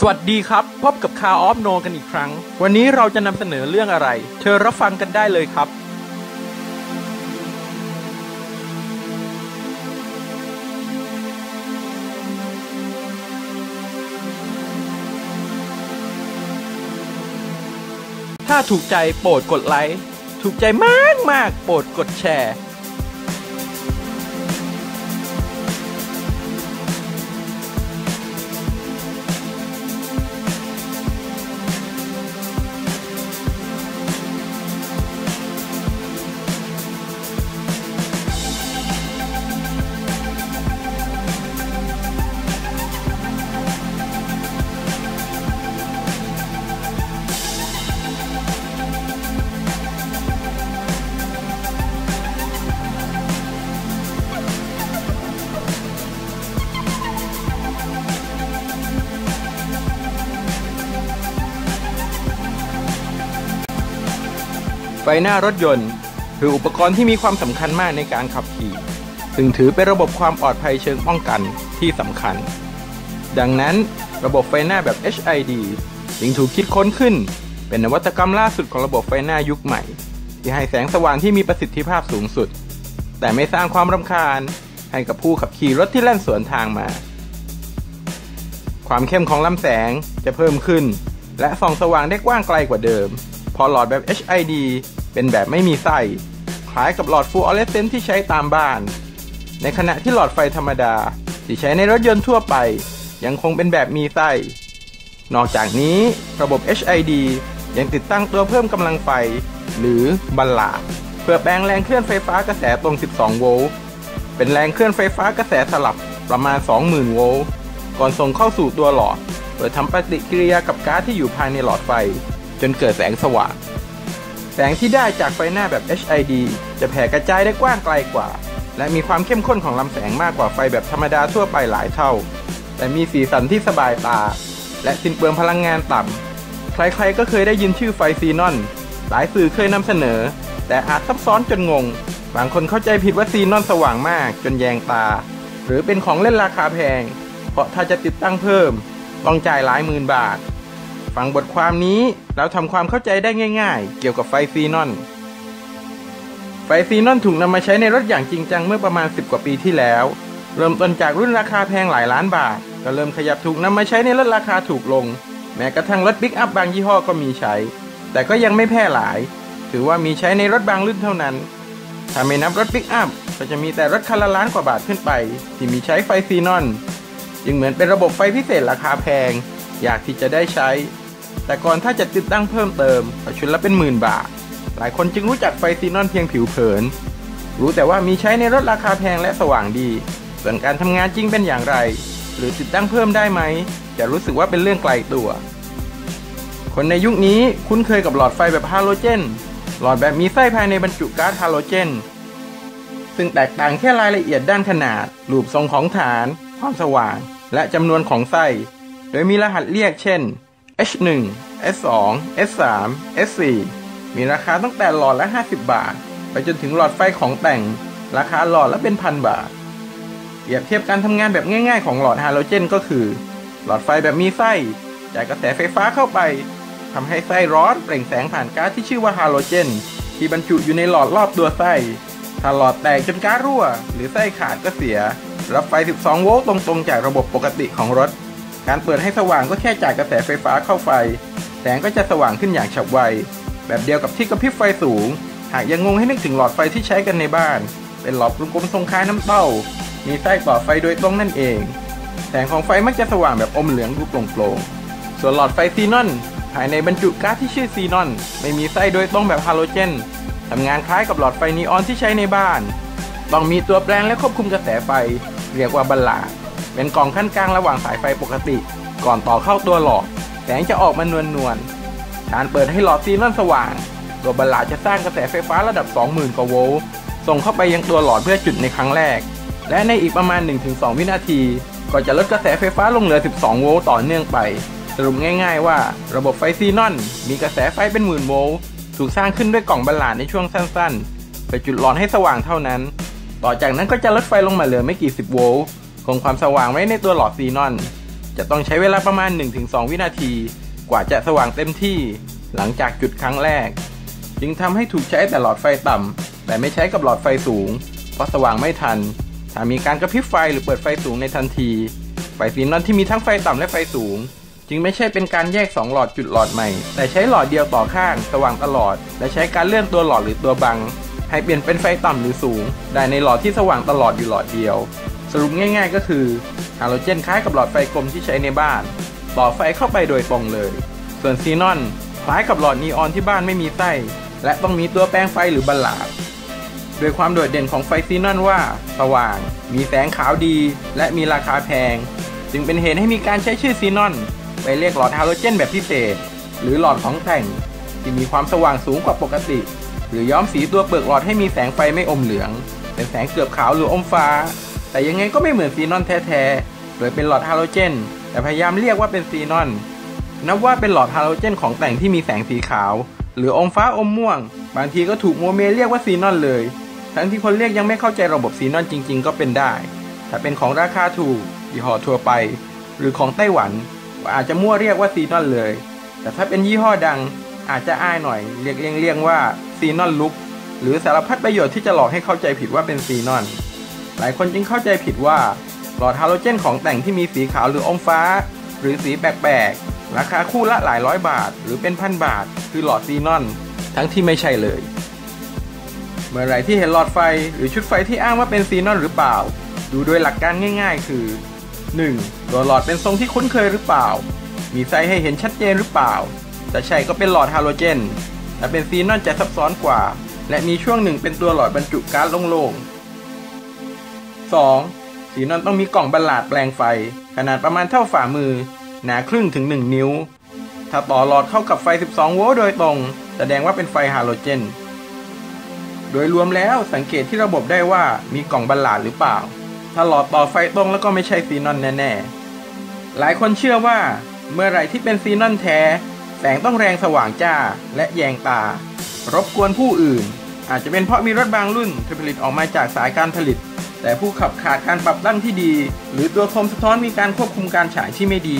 สวัสดีครับ พบกับคาออฟโนกันอีกครั้ง วันนี้เราจะนำเสนอเรื่องอะไรเธอรับฟังกันได้เลยครับ ถ้าถูกใจโปรดกดไลค์ ถูกใจมากมากโปรดกดแชร์ ไฟหน้ารถยนต์ คืออุปกรณ์ที่มีความสำคัญมากในการขับขี่ ซึ่งถือเป็นระบบความปลอดภัยเชิงป้องกันที่สำคัญ ดังนั้นระบบไฟหน้าแบบ HID จึงถูกคิดค้นขึ้น เป็นนวัตกรรมล่าสุดของระบบไฟหน้ายุคใหม่ ที่ให้แสงสว่างที่มีประสิทธิภาพสูงสุด แต่ไม่สร้างความรำคาญให้กับผู้ขับขี่รถที่แล่นสวนทางมา ความเข้มของลำแสงจะเพิ่มขึ้น และส่องสว่างได้กว้างไกลกว่าเดิม พอหลอดแบบ HID เป็นแบบไม่มีไส้ คล้ายกับหลอดฟูออเรสเซนที่ใช้ตามบ้าน ในขณะที่หลอดไฟธรรมดาที่ใช้ในรถยนต์ทั่วไป ยังคงเป็นแบบมีไส้ นอกจากนี้ระบบ HID ยังติดตั้งตัวเพิ่มกำลังไฟ หรือบัลลาดเพื่อแปลงแรงเคลื่อนไฟฟ้ากระแสตรง 12 โวลต์เป็นแรงเคลื่อนไฟฟ้ากระแสสลับประมาณ 20,000 โวลต์ก่อนส่งเข้าสู่ตัวหลอดเพื่อทำปฏิกิริยากับก๊าซที่อยู่ภายในหลอดไฟ จนเกิดแสงสว่าง แสงที่ได้จากไฟหน้าแบบ HID จะแผ่กระจายได้กว้างไกลกว่า และมีความเข้มข้นของลำแสงมากกว่าไฟแบบธรรมดาทั่วไปหลายเท่า แต่มีสีสันที่สบายตา และสิ้นเปลืองพลังงานต่ำใครๆก็เคยได้ยินชื่อไฟซีนอน หลายสื่อเคยนำเสนอ แต่อาจซับซ้อนจนงง บางคนเข้าใจผิดว่าซีนอนสว่างมากจนแยงตา หรือเป็นของเล่นราคาแพง เพราะถ้าจะติดตั้งเพิ่มต้องจ่ายหลายหมื่นบาท ฟังบทความนี้แล้วทำความเข้าใจได้ง่ายๆ เกี่ยวกับไฟซีนอน ไฟซีนอนถูกนำมาใช้ในรถอย่างจริงจังเมื่อประมาณ 10 กว่าปีที่แล้ว เริ่มต้นจากรุ่นราคาแพงหลายล้านบาท ก็เริ่มขยับถูกนำมาใช้ในรถราคาถูกลง แม้กระทั่งรถปิกอัพบางยี่ห้อก็มีใช้ แต่ก็ยังไม่แพร่หลาย ถือว่ามีใช้ในรถบางรุ่นเท่านั้น ถ้าไม่นับรถปิกอัพก็จะมีแต่รถคันละล้านกว่าบาทขึ้นไป ที่มีใช้ไฟซีนอน จึงเหมือนเป็นระบบไฟพิเศษราคาแพงอยากที่จะได้ใช้ แต่ก่อนถ้าจะติดตั้งเพิ่มเติมก็ชุดละเป็นหมื่นบาท หลายคนจึงรู้จักไฟซีนอนเพียงผิวเผิน รู้แต่ว่ามีใช้ในรถราคาแพงและสว่างดี ส่วนการทำงานจริงเป็นอย่างไร หรือติดตั้งเพิ่มได้ไหม จะรู้สึกว่าเป็นเรื่องไกลตัว คนในยุคนี้คุ้นเคยกับหลอดไฟแบบฮาโลเจน หลอดแบบมีไส้ภายในบรรจุก๊าซฮาโลเจน ซึ่งแตกต่างแค่รายละเอียดด้านขนาด รูปทรงของฐาน ความสว่าง และจำนวนของไส้ โดยมีรหัสเรียกเช่น H1 S2 S3 S4 มีราคาตั้งแต่หลอดละ 50 บาท ไปจนถึงหลอดไฟของแต่ง ราคาหลอดละเป็นพันบาท เปรียบเทียบการทำงานแบบง่ายๆของหลอดฮาโลเจนก็คือ หลอดไฟแบบมีไส้จ่ายกระแสไฟฟ้าเข้าไปทำให้ไส้ร้อนเปล่งแสงผ่านก๊าซที่ชื่อว่าฮาโลเจน ที่บรรจุอยู่ในหลอดรอบตัวไส้ ถ้าหลอดแตกจนก๊าซรั่ว หรือไส้ขาดก็เสีย รับไฟ 12 โวลต์ตรงๆจากระบบปกติของรถ การเปิดให้สว่างก็แค่จ่ายกระแสไฟฟ้าเข้าไฟ แสงก็จะสว่างขึ้นอย่างฉับไว แบบเดียวกับที่กระพริบไฟสูง หากยังงงให้นึกถึงหลอดไฟที่ใช้กันในบ้าน เป็นหลอดกลมๆทรงคล้ายน้ำเต้า มีไส้ต่อไฟโดยตรงนั่นเอง แสงของไฟมักจะสว่างแบบอมเหลืองดูโปร่งๆ ส่วนหลอดไฟซีนอนภายในบรรจุก๊าซที่ชื่อซีนอน ไม่มีไส้โดยตรงแบบฮาโลเจนทำงานคล้ายกับหลอดไฟนีออนที่ใช้ในบ้าน ต้องมีตัวแปลงและควบคุมกระแสไฟ เรียกว่าบัลลาด เป็นกล่องขั้นกลางระหว่างสายไฟปกติ ก่อนต่อเข้าตัวหลอด แสงจะออกมานวลนวลๆการเปิดให้หลอดซีนอนสว่าง ตัวบัลลาจะสร้างกระแสไฟฟ้าระดับ 20,000 กว่าโวลต์ส่งเข้าไปยังตัวหลอดเพื่อจุดในครั้งแรก และในอีกประมาณ 1-2 วินาที ก็จะลดกระแสไฟฟ้าลงเหลือ 12 โวลต์ต่อเนื่องไป สรุปง่าย ๆ ว่า ระบบไฟซีนอน มีกระแสไฟเป็นหมื่นโวลต์ถูกสร้างขึ้นด้วยกล่องบัลลาดในช่วงสั้นๆ ไปจุดหลอดให้สว่างเท่านั้น ต่อจากนั้นก็จะลดไฟลงมาเหลือไม่กี่สิบโวลต์ คงความสว่างไว้ในตัวหลอดซีนอน จะต้องใช้เวลาประมาณ 1-2 วินาที กว่าจะสว่างเต็มที่หลังจากจุดครั้งแรก จึงทำให้ถูกใช้แต่หลอดไฟต่ำแต่ไม่ใช้กับหลอดไฟสูง เพราะสว่างไม่ทัน ถ้ามีการกระพริบไฟหรือเปิดไฟสูงในทันที ไฟซีนอนที่มีทั้งไฟต่ำและไฟสูง จึงไม่ใช่เป็นการแยก 2 หลอดจุดหลอดใหม่ แต่ใช้หลอดเดียวต่อข้าง สว่างตลอด และใช้การเลื่อนตัวหลอดหรือตัวบังให้เปลี่ยนเป็นไฟต่ำหรือสูง ได้ในหลอดที่สว่างตลอดอยู่หลอดเดียว สรุปง่ายๆ ก็คือฮาโลเจนคล้ายกับหลอดไฟกลมที่ใช้ในบ้านต่อไฟเข้าไปโดยตรงเลย ส่วนซีนอนคล้ายกับหลอดนีออนที่บ้านไม่มีไส้ และต้องมีตัวแปลงไฟหรือบัลลาดโดยความโดดเด่นของไฟซีนอนว่า สว่าง มีแสงขาวดี และมีราคาแพง จึงเป็นเหตุให้มีการใช้ชื่อซีนอนไปเรียกหลอดฮาโลเจนแบบพิเศษ หรือหลอดของแต่งที่มีความสว่างสูงกว่าปกติ หรือย้อมสีตัวเปลือกหลอดให้มีแสงไฟไม่อมเหลือง เป็นแสงเกือบขาวหรืออมฟ้า แต่ยังไงก็ไม่เหมือนซีนอนแท้ๆ โดยเป็นหลอดฮาโลเจน แต่พยายามเรียกว่าเป็นซีนอน นับว่าเป็นหลอดฮาโลเจนของแต่งที่มีแสงสีขาว หรืออมฟ้าอมม่วง บางทีก็ถูกโมเมเรียกว่าซีนอนเลย ทั้งที่คนเรียกยังไม่เข้าใจระบบซีนอนจริง ๆ ก็เป็นได้ ถ้าเป็นของราคาถูกยี่ห้อทั่วไป หรือของไต้หวันก็อาจจะมั่วเรียกว่าซีนอนเลย แต่ถ้าเป็นยี่ห้อดังอาจจะอายหน่อย เรียกเลี่ยงๆว่าซีนอนลุกหรือสารพัดประโยชน์ที่จะหลอกให้เข้าใจผิดว่าเป็นซีนอน หลายคนจึงเข้าใจผิดว่า หลอดฮาโลเจนของแต่งที่มีสีขาวหรืออมฟ้า หรือสีแปลกๆ ราคาคู่ละหลายร้อยบาท หรือเป็นพันบาท คือหลอดซีนอน ทั้งที่ไม่ใช่เลย เมื่อไรที่เห็นหลอดไฟหรือชุดไฟที่อ้างว่าเป็นซีนอนหรือเปล่า ดูโดยหลักการง่าย ๆ คือ 1. ตัวหลอดเป็นทรงที่คุ้นเคยหรือเปล่า มีไซส์ให้เห็นชัดเจนหรือเปล่าแต่ใช่ก็เป็นหลอดฮาโลเจนแต่เป็นซีนอนจะซับซ้อนกว่า และมีช่วงหนึ่งเป็นตัวหลอดบรรจุก๊าซโล่งๆ 2. ซีนอนต้องมีกล่องบัลลาดแปลงไฟ ขนาดประมาณเท่าฝ่ามือ หนาครึ่งถึง 1 นิ้ว ถ้าต่อหลอดเข้ากับไฟ 12 โวลต์โดยตรง แสดงว่าเป็นไฟฮาโลเจน โดยรวมแล้วสังเกตที่ระบบได้ว่ามีกล่องบัลลาดหรือเปล่า ถ้าหลอดต่อไฟตรงแล้วก็ไม่ใช่ซีนอนแน่ๆ หลายคนเชื่อว่า เมื่อไหร่ที่เป็นซีนอนแท้ แสงต้องแรงสว่างจ้าและแยงตา รบกวนผู้อื่น อาจจะเป็นเพราะมีรถบางรุ่นที่ผลิตออกมาจากสายการผลิต แต่ผู้ขับขาดการปรับตั้งที่ดี หรือตัวโคมสะท้อนมีการควบคุมการฉายที่ไม่ดี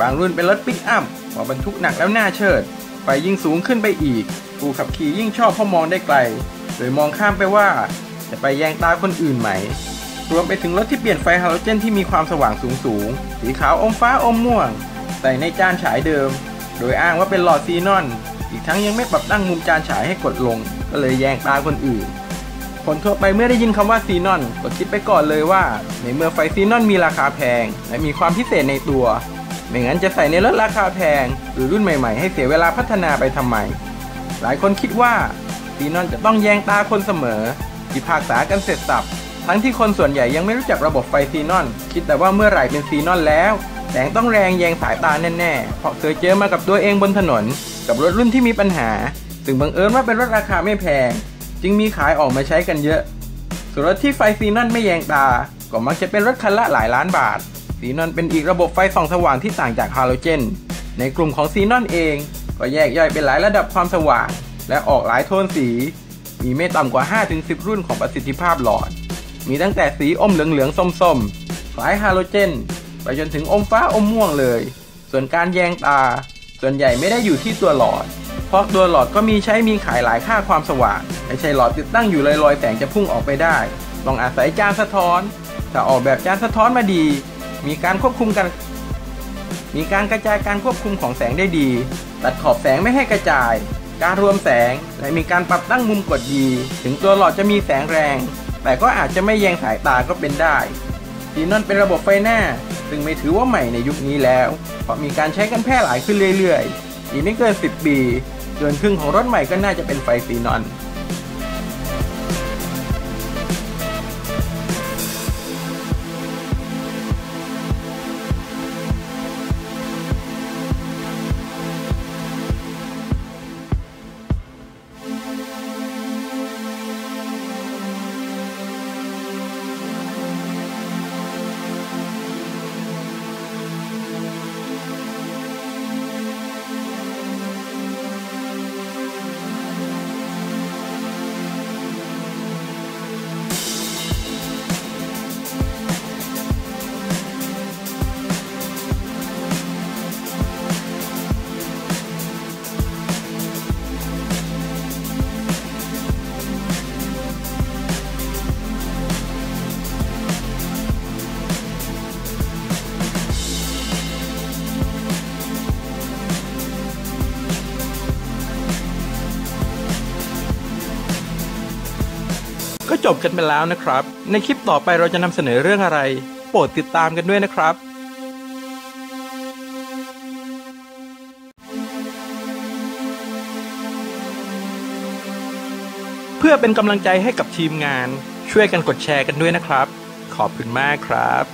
บางรุ่นเป็นรถปิกอัพพอบรรทุกหนักแล้วหน้าเชิดไฟยิ่งสูงขึ้นไปอีก ผู้ขับขี่ยิ่งชอบเพราะมองได้ไกล โดยมองข้ามไปว่า จะไปแยงตาคนอื่นไหม รวมไปถึงรถที่เปลี่ยนไฟฮาโลเจนที่มีความสว่างสูงสูงสีขาวอมฟ้าอมม่วง ใส่ในจานฉายเดิม โดยอ้างว่าเป็นหลอดซีนอน อีกทั้งยังไม่ปรับตั้งมุมจานฉายให้กดลง ก็เลยแยงตาคนอื่น คนทั่วไปเมื่อได้ยินคำว่าซีนอนก็คิดไปก่อนเลยว่า ในเมื่อไฟซีนอนมีราคาแพง และมีความพิเศษในตัว ไม่งั้นจะใส่ในรถราคาแพง หรือรุ่นใหม่ ๆ ให้เสียเวลาพัฒนาไปทำไม หลายคนคิดว่าซีนอนจะต้องแยงตาคนเสมอที่ภาคษากันเสร็จสับ ทั้งที่คนส่วนใหญ่ยังไม่รู้จักระบบไฟซีนอน คิดแต่ว่าเมื่อไหร่เป็นซีนอนแล้วแสงต้องแรงแยงสายตาแน่ๆ เพราะเคยเจอมากับตัวเองบนถนน กับรถรุ่นที่มีปัญหา ซึ่งบังเอิญว่าเป็นรถราคาไม่แพง จึงมีขายออกมาใช้กันเยอะ ส่วนรถที่ไฟซีนอนไม่แยงตา ก็มักจะเป็นรถคันละหลายล้านบาท ซีนอนเป็นอีกระบบไฟส่องสว่างที่ต่างจากฮาโลเจน ในกลุ่มของซีนอนเอง ก็แยกย่อยเป็นหลายระดับความสว่าง และออกหลายโทนสี มีไม่ต่ำกว่า 5-10 รุ่นของประสิทธิภาพหลอด มีตั้งแต่สีอมเหลืองๆส้มๆคล้ายฮาโลเจน ไปจนถึงอมฟ้าอมม่วงเลย ส่วนการแยงตา ส่วนใหญ่ไม่ได้อยู่ที่ตัวหลอด เพราะตัวหลอดก็มีใช้มีขายหลายค่าความสว่างไม่ใช่หลอดติดตั้งอยู่ลอยๆแสงจะพุ่งออกไปได้ต้องอาศัยจานสะท้อน ถ้าออกแบบจานสะท้อนมาดี มีการควบคุมกัน มีการกระจายการควบคุมของแสงได้ดี ตัดขอบแสงไม่ให้กระจาย การรวมแสง และมีการปรับตั้งมุมกดดี ถึงตัวหลอดจะมีแสงแรง แต่ก็อาจจะไม่แยงสายตาก็เป็นได้ซีนอนเป็นระบบไฟหน้า ซึ่งไม่ถือว่าใหม่ในยุคนี้แล้ว เพราะมีการใช้กันแพร่หลายขึ้นเรื่อยๆ อีกไม่เกิน 10 ปี เกินครึ่งของรถใหม่ก็น่าจะเป็นไฟซีนอน จบกันไปแล้วนะครับ ในคลิปต่อไปเราจะนำเสนอเรื่องอะไร โปรดติดตามกันด้วยนะครับเพื่อเป็นกำลังใจให้กับทีมงาน ช่วยกันกดแชร์กันด้วยนะครับ ขอบคุณมากครับ